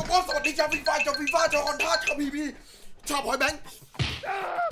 ผมก็สวัสดีชาวฟีฟ่าชาวฟีฟ่าชาวคอนท่าชาวพีพีชาวพอยแบงค์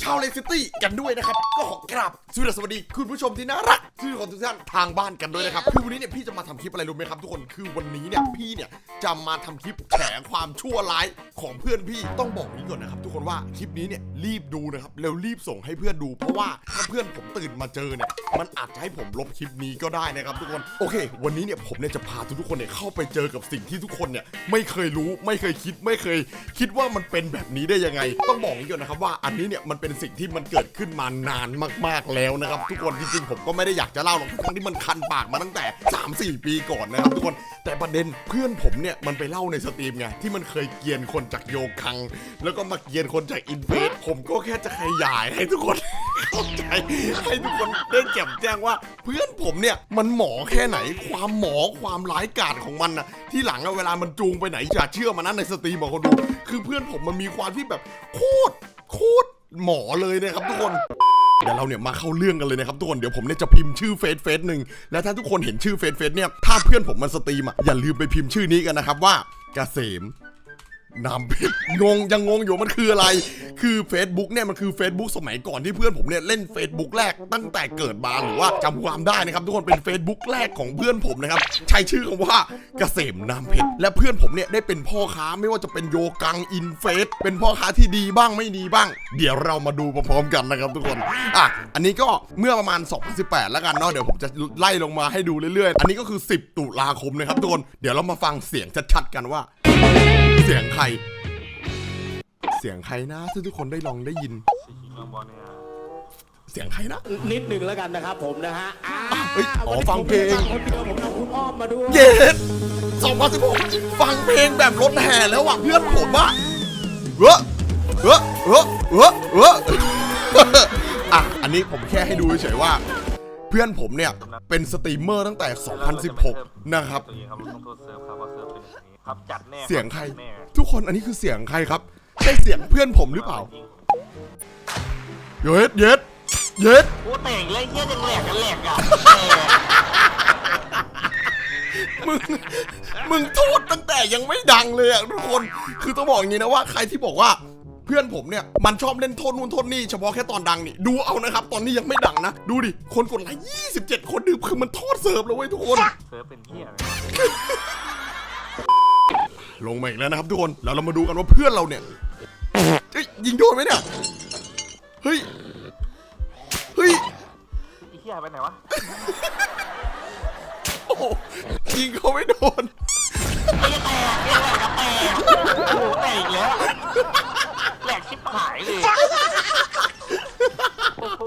ชาวเลสซิตี้กันด้วยนะครับ ก็ขอกราบ สวัสดีคุณผู้ชมที่น่ารักที่คนทุกท่านทางบ้านกันด้วยนะครับคือวันนี้เนี่ยพี่จะมาทำคลิปอะไรรู้ไหมครับทุกคนคือวันนี้เนี่ยพี่เนี่ยจะมาทำคลิปแฉความชั่วร้ายของเพื่อนพี่ต้องบอกนี้ก่อนนะครับทุกคนว่าคลิปนี้เนี่ยรีบดูนะครับแล้วรีบส่งให้เพื่อนดู เพราะว่าถ้าเพื่อนผมตื่นมาเจอเนี่ยมันอาจจะให้ผมลบคลิปนี้ก็ได้นะครับทุกคนโอเค วันนี้เนี่ยผมเนี่ยจะพาทุกคนเนี่ยเข้าไปเจอกับสิ่งที่ทุกคนเนี่ยไม่เคยรู้ไม่เคยคิดไม่เคย คิดว่ามันเป็นแบบนี้ได้ยังไง ต้องบอกนี้ก่อนนะครับว่าอันนี้เนี่ยมันเป็นสิ่งที่มันเกิดขึ้นมานานมาก ๆแล้วนะครับทุกคนจริงๆผมก็ไม่ได้อยากจะเล่าหรอกทั้งที่มันคันปากมาตั้งแต่ 3-4 ปีก่อนนะครับทุกคนแต่ประเด็นเพื่อนผมเนี่ยมันไปเล่าในสตรีมไงที่มันเคยเกียนคนจากโยคัง แล้วก็มาเกียนคนจากอินเฟสผมก็แค่จะขยายให้ทุกคนเข้าใจให้ทุกคนได้แจ่มแจ้งว่า เพื่อนผมเนี่ยมันหมอแค่ไหนความหมอความร้ายกาจของมันนะที่หลังเวลามันจูงไปไหนอย่าเชื่อมันนะในสตรีมบอกคนดู คือเพื่อนผมมันมีความที่แบบโคตรโคตรหมอเลยนะครับทุกคน เดี๋ยวเราเนี่ยมาเข้าเรื่องกันเลยนะครับทุกคน เดี๋ยวผมเนี่ยจะพิมพ์ชื่อเฟซเฟซหนึ่งแล้วถ้าทุกคนเห็นชื่อเฟซเฟซเนี่ย ถ้าเพื่อนผมมันสตรีมอะอย่าลืมไปพิมพ์ชื่อนี้กันนะครับว่ากเกษม นามเพชรงงยังงงอยู่มันคืออะไร คือ Facebook เนี่ยมันคือ Facebook สมัยก่อนที่เพื่อนผมเนี่ยเล่น Facebook แรกตั้งแต่เกิดมาหรือว่าจำความได้นะครับ ทุกคนเป็น Facebook แรกของเพื่อนผมนะครับใช้ชื่อคำว่าเกษมนามเพชรและเพื่อนผมเนี่ยได้เป็นพ่อค้าไม่ว่าจะเป็นโยกังอินเฟสเป็นพ่อค้าที่ดีบ้างไม่ดีบ้าง เดี๋ยวเรามาดูพร้อมๆกันนะครับทุกคนอะอันนี้ก็เมื่อประมาณ 2018 แล้วกันเนาะเดี๋ยวผมจะไล่ลงมาให้ดูเรื่อยๆ อันนี้ก็คือ 10 ตุลาคมนะครับทุกคนเดี๋ยวเรามาฟังเสียงชัดๆกันว่า สียงใคร เสียงใครนะที่ทุกคนได้ลองได้ยินเมืองบอลเนี่ยเสียงใครนะ นิดหนึ่งแล้วกันนะครับผมนะฮะอ่าเฮ้ยอ๋อวันนี้ฟังเพลง ผมไม่ได้ฟังคนเดียวผมเอาคุณอ้อมมาด้วย เย็ด2016ฟังเพลงแบบรถแห่แล้วว่ะเพื่อนผมอะเออเออเออเออเอออะ อันนี้ผมแค่ให้ดูเฉยๆว่า เพื่อนผมเนี่ย เป็นสตรีมเมอร์ตั้งแต่ 2016 นะครับ ตัวเองครับต้องโทษเซิร์ฟครับว่าเซิร์ฟเป็นอย่างนี้ ครับจัดแน่เสียงใครแน่ทุกคนอันนี้คือเสียงใครครับใช่เสียงเพื่อนผมหรือเปล่าจริงเย็ดเย็ดเย็ดโอ้แต่งเลยเยี่ยยังแหลกกันแหลกอะมึง มึงโทษตั้งแต่ยังไม่ดังเลยอะทุกคน คือต้องบอกอย่างนี้นะว่าใครที่บอกว่าเพื่อนผมเนี่ย มันชอบเล่นโทษนู่นโทษนี่เฉพาะแค่ตอนดังนี่ ดูเอานะครับ ตอนนี้ยังไม่ดังนะ ดูดิ คนกดไลค์27 คนดือคือมันโทษเสิร์ฟเลยเว้ยทุกคน เซิร์ฟเป็นเยี่ยอะไร ลงมาอีกแล้วนะครับทุกคนแล้วเรามาดูกันว่าเพื่อนเราเนี่ยเอ้ยยิงโดนไหมเนี่ยเฮ้ยเฮ้ยไอ้เหี้ยไปไหนวะ โอ้โหยิงเขาไม่โดน ไอ้แตกไอ้แหลกกับแตกโอ้โหแตกอีกแล้วแหลกชิบหายเลยโอ้โห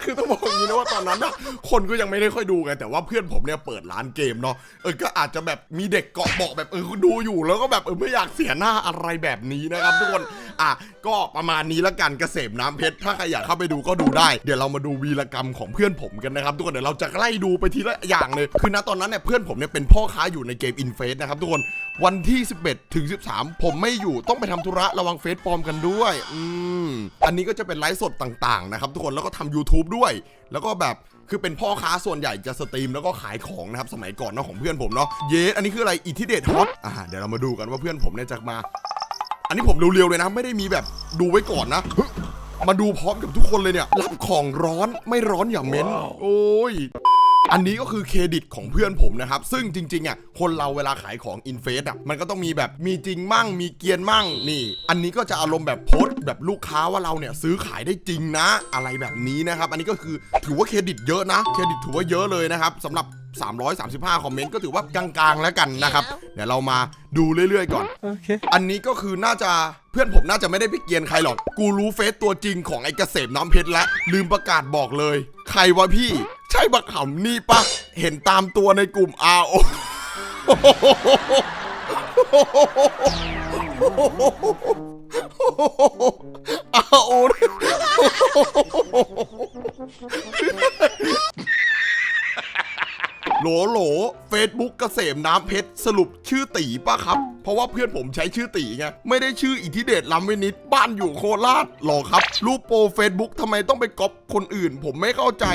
คือต้องบอกอย่าง นี้นะว่าตอนนั้นอะคนก็ยังไม่ได้ค่อยดูไงแต่ว่าเพื่อนผมเนี่ยเปิดร้านเกมเนาะเออก็อาจจะแบบมีเด็กเกาะเบอกแบบเออดูอยู่แล้วก็แบบเออไม่อยากเสียหน้าอะไรแบบนี้นะครับทุกคนอะก็ประมาณนี้ละกันเกษมน้ำเพชรถ้าใครอยากเข้าไปดูก็ดูได้ เดี๋ยวเรามาดูวีรกรรมของเพื่อนผมกันนะครับ ทุกคนเดี๋ยวเราจะไล่ดูไปทีละอย่างเลย คือณตอนนั้นเนี่ยเพื่อนผมเนี่ยเป็นพ่อค้าอยู่ในเกมอินเฟสนะครับทุกคนวันที่ 11ถึง13 ผมไม่อยู่ต้องไปทำธุระระวังเฟซปลอมกันด้วย อืมอันนี้ก็จะเป็นไลฟ์สดต่างๆนะครับทุกคนแล้วก็ทำ YouTube ด้วยแล้วก็แบบคือเป็นพ่อค้าส่วนใหญ่จะสตรีมแล้วก็ขายของนะครับสมัยก่อนเนาะของเพื่อนผมเนาะเยสอันนี้คืออะไรอิทธิเดทฮอตอ่าเดี๋ยวเรามาดูกันว่าเพื่อนผมเนี่ยจะมา อันนี้ผมเร็วๆเลยนะ ไม่ได้มีแบบดูไว้ก่อนนะมาดูพร้อมกับทุกคนเลยเนี่ย รับของร้อนไม่ร้อนอย่าเม้น โอ้ย อันนี้ก็คือเครดิตของเพื่อนผมนะครับ ซึ่งจริงๆอะคนเราเวลาขายของอินเฟสอะมันก็ต้องมีแบบมีจริงมั่ง มีเกียนมั่งนี่ อันนี้ก็จะอารมณ์แบบโพสต์แบบลูกค้าว่าเราเนี่ยซื้อขายได้จริงนะ อะไรแบบนี้นะครับ อันนี้ก็คือถือว่าเครดิตเยอะนะเครดิตถือว่าเยอะเลยนะครับสำหรับ 335 คอมเมนต์ก็ถือว่ากลางๆแล้วกันนะครับ เดี๋ยวเรามาดูเรื่อยๆก่อน อันนี้ก็คือน่าจะเพื่อนผมน่าจะไม่ได้ไปเกรียนใครหรอก กูรู้เฟซตัวจริงของไอ้เกษมน้ำเพชรแล้วลืมประกาศบอกเลย ใครวะพี่ ใช่บักขำนี่ปะเห็นตามตัวในกลุ่ม RO อาโอ โหลโหลเฟซบุ๊กเกษมน้ำเพชรสรุปชื่อตีป่ะครับ เพราะว่าเพื่อนผมใช้ชื่อตีไงไม่ได้ชื่ออิทธิเดชล้ำวินิดบ้านอยู่โคราชหรอครับ รูปโปรเฟซบุ๊กทำไมต้องไปก๊อปคนอื่น ผมไม่เข้าใจ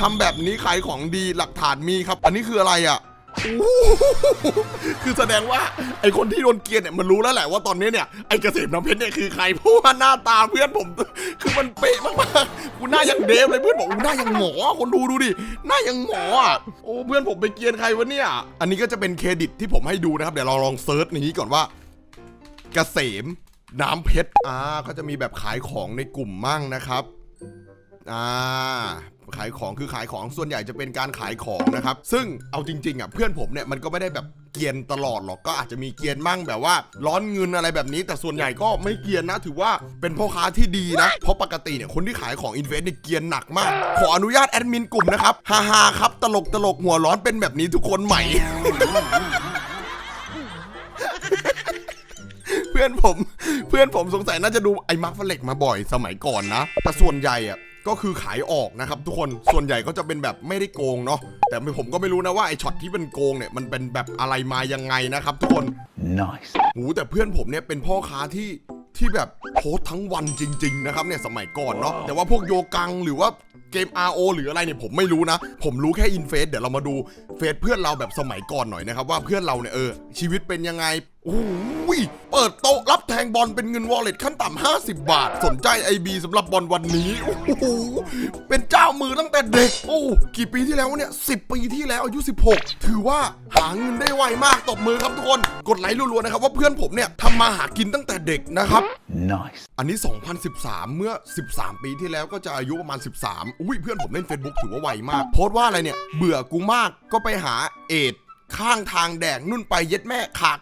ทำแบบนี้ขายของดีหลักฐานมีครับ อันนี้คืออะไรอะ่ะ คือแสดงว่าไอคนที่โดนเกลียนเนี่ยมันรู้แล้วแหละว่าตอนนี้เนี่ยไอเกษมน้ำเพชรเนี่ยคือใครเพราะว่าหน้าตาเพื่อนผม คือมันเป๊ะมากๆกูหน้ายังเดฟเลยเพื่อนบอกกูหน้ายังหมอคนดูดูดิหน้ายังหมออะโอ้เพื่อนผมไปเกลียนใครวะเนี่ย อันนี้ก็จะเป็นเครดิตที่ผมให้ดูนะครับเดี๋ยวเราลองเซิร์ชในนี้ก่อนว่า เกษมน้ำเพชรอ่าก็จะมีแบบขายของในกลุ่มมั่งนะครับ อ่าขายของคือขายของส่วนใหญ่จะเป็นการขายของนะครับ ซึ่งเอาจริงๆอะเพื่อนผมเนี่ยมันก็ไม่ได้แบบเกียนตลอดหรอกก็อาจจะมีเกียนมั่งแบบว่า ร้อนเงินอะไรแบบนี้ แต่ส่วนใหญ่ก็ไม่เกียนนะ ถือว่าเป็นพ่อค้าที่ดีนะ เพราะปกติเนี่ยคนที่ขายของอินเวสเนี่ยเกียนหนักมาก ขออนุญาตแอดมินกลุ่มนะครับฮ่าฮาครับตลกตลกหัวร้อนเป็นแบบนี้ทุกคนใหม่เพื่อนผม เพื่อนผมสงสัยน่าจะดูไอ้มาร์คฟเล็กมาบ่อยสมัยก่อนนะแต่ส่วนใหญ่อะ ก็คือขายออกนะครับทุกคนส่วนใหญ่ก็จะเป็นแบบไม่ได้โกงเนาะแต่ผมก็ไม่รู้นะว่าไอ้ช็อตที่เป็นโกงเนี่ยมันเป็นแบบอะไรมายังไงนะครับทุกคน Nice. หูแต่เพื่อนผมเนี่ยเป็นพ่อค้าที่ที่แบบโพสต์ทั้งวันจริง ๆ นะครับเนี่ยสมัยก่อนเนาะแต่ว่าพวกโยกังหรือว่าเกม RO หรืออะไรเนี่ยผมไม่รู้นะ ผมรู้แค่อินเฟสเดี๋ยวเรามาดูเฟซเพื่อนเราแบบสมัยก่อนหน่อยนะครับว่าเพื่อนเราเนี่ยเออชีวิตเป็นยังไง โอ้ย เปิดโต๊ะรับแทงบอลเป็นเงินวอลเล็ตขั้นต่ำ50 บาท สนใจ IB สำหรับบอลวันนี้ โอ้โห เป็นเจ้ามือตั้งแต่เด็ก โอ้กี่ปีที่แล้ววะเนี่ย10ปีที่แล้วอายุ 16 ถือว่าหาเงินได้ไวมากตบมือครับทุกคน กดไลค์รัวๆนะครับว่าเพื่อนผมเนี่ยทำมาหากินตั้งแต่เด็กนะครับ Nice. อันนี้ 2013 เมื่อ 13 ปีที่แล้วก็จะอายุประมาณ 13 อุ้ยเพื่อนผมเล่น Facebook ถือว่าไวมาก โพสต์ว่าอะไรเนี่ย เบื่อกูมากก็ไปหาเอ็ดข้างทางแดกนุ่นไปเย็ดแม่ขาด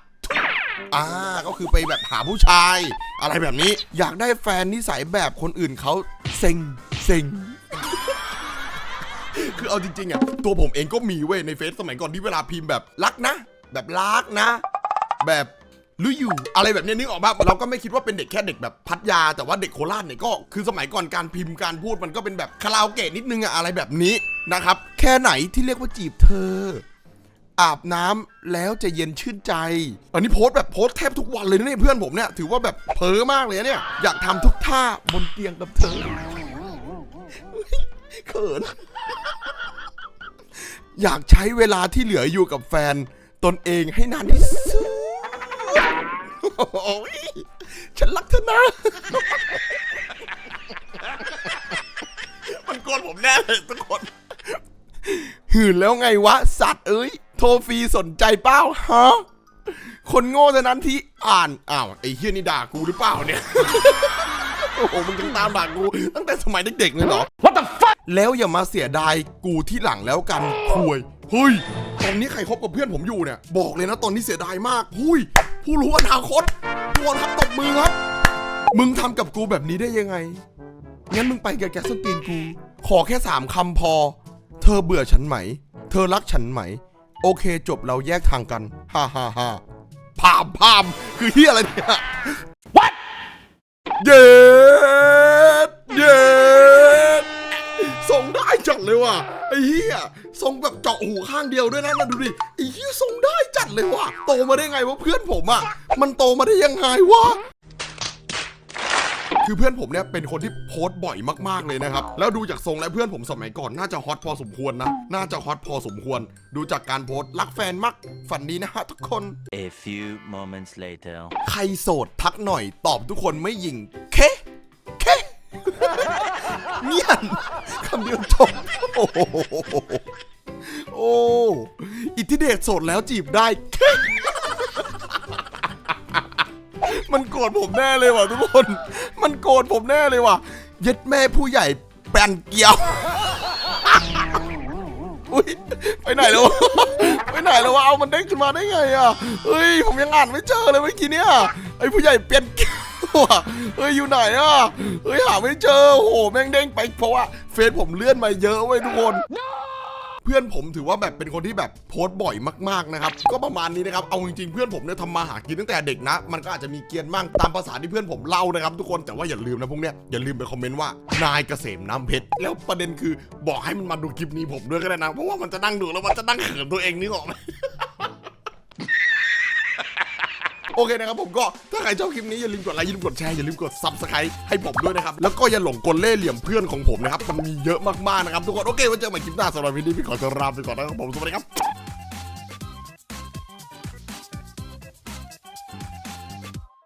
อ่าก็คือไปแบบหาผู้ชาย อะไรแบบนี้อยากได้แฟนนิสัยแบบคนอื่นเขาเซ็งเซ็งคือเอาจริงๆอะตัวผมเองก็มีเว้ยในเฟซสมัยก่อนที่เวลาพิมพ์แบบรักนะ แบบรักนะ แบบหรืออยู่อะไรแบบเนี้ยนึกออกปะเราก็ไม่คิดว่าเป็นเด็กแค่เด็กแบบพัทยา แต่ว่าเด็กโคราชเนี่ยก็คือสมัยก่อนการพิมพ์การพูดมันก็เป็นแบบคาราโอเกะนิดนึงอะอะไรแบบนี้นะครับ แค่ไหนที่เรียกว่าจีบเธอ อาบน้ำแล้วจะเย็นชื่นใจ อันนี้โพสต์แบบโพสต์แทบทุกวันเลยนะเนี่ยเพื่อนผมเนี่ยถือว่าแบบเพ้อมากเลยนะเนี่ย อยากทำทุกท่าบนเตียงกับเธอเขิน อยากใช้เวลาที่เหลืออยู่กับแฟน ตนเองให้นานที่สุดโอ้ยฉันรักเธอนะ มันโกนผมแน่เลยทุกคนหื่นแล้วไงวะ สัตว์เอ้ย โทรฟรีสนใจเป้าฮะคนโง่เท่านั้นที่อ่านอ้าวไอ้เฮียนี่ด่ากูหรือเปล่าเนี่ยโอ้โหมึงยังตามด่ากู ตั้งแต่สมัยเด็กๆเลยเหรอ What the fuck แล้วอย่ามาเสียดายกูที่หลังแล้วกันคุยเฮ้ยตอนนี้ใครคบกับเพื่อนผมอยู่เนี่ย บอกเลยนะตอนนี้เสียดายมากหุยผู้รู้อนาคตทุกคนครับตบมือครับ มึงทำกับกูแบบนี้ได้ยังไง งั้นมึงไปกับแกสตีนกู ขอแค่สามคำพอ เธอเบื่อฉันไหม เธอรักฉันไหม โอเคจบเราแยกทางกัน ฮ่าฮ่าฮ่าพามพามคือเฮียอะไรเนี่ย What เย็ดเย็ดส่งได้จัดเลยว่ะไอ้เฮียส่งแบบเจาะหูข้างเดียวด้วยนะนะดูดิไอ้เฮียส่งได้จัดเลยว่ะโตมาได้ไงวะเพื่อนผมอะมันโตมาได้ยังไงวะ คือเพื่อนผมเนี่ยเป็นคนที่โพสต์บ่อยมากๆเลยนะครับ แล้วดูจากทรงและเพื่อนผมสมัยก่อนน่าจะฮอตพอสมควรนะ น่าจะฮอตพอสมควร ดูจากการโพสต์รักแฟนมากฝันดีนะฮะทุกคน A few moments later. ใครโสดทักหน่อยตอบทุกคนไม่ยิง เค เคเนียนคำเดียวจบโอ้โหโอ้อิทธิเดชโสดแล้วจีบได้เคมันโกรธผมแน่เลยว่ะทุกคน มันโกรธผมแน่เลยว่ะเย็ดแม่ผู้ใหญ่แปลนเกียวอุ้ยไปไหนแล้ววะไปไหนแล้ววะเอามันเด้งขึ้นมาได้ไงอะเฮ้ยผมยังอ่านไม่เจอเลยเมื่อกี้เนี่ยไอ้ผู้ใหญ่เปลี่ยนเกียวอะเฮ้ยอยู่ไหนอะเฮ้ยหาไม่เจอโอ้โหแม่งเด้งไปเพราะว่าเฟซผมเลื่อนมาเยอะเว้ยทุกคน เพื่อนผมถือว่าแบบเป็นคนที่แบบโพสต์บ่อยมากๆนะครับ ก็ประมาณนี้นะครับ เอาจริงๆเพื่อนผมเนี่ยทำมาหากินตั้งแต่เด็กนะ มันก็อาจจะมีเกียนมั่งตามภาษาที่เพื่อนผมเล่านะครับ ทุกคน แต่ว่าอย่าลืมนะพวกเนี้ย อย่าลืมไปคอมเมนต์ว่านายเกษมน้ำเพชร แล้วประเด็นคือบอกให้มันมาดูคลิปนี้ผมด้วยก็ได้นะ เพราะว่ามันจะนั่งดูแล้วมันจะนั่งเขินตัวเองนี่หรอกไหม โอเคนะครับผมก็ถ้าใครชอบคลิปนี้อย่าลืมกดไลค์อย่าลืมกดแชร์อย่าลืมกดซับสไครต์ให้ผมด้วยนะครับแล้วก็อย่าหลงกลเล่เหลี่ยมเพื่อนของผมนะครับมันมีเยอะมากๆนะครับทุกคนโอเคไว้เจอกันใหม่คลิปหน้าสำหรับวันนี้พี่ขอตัวลาไปก่อนนะครับผมสวัสดีครับ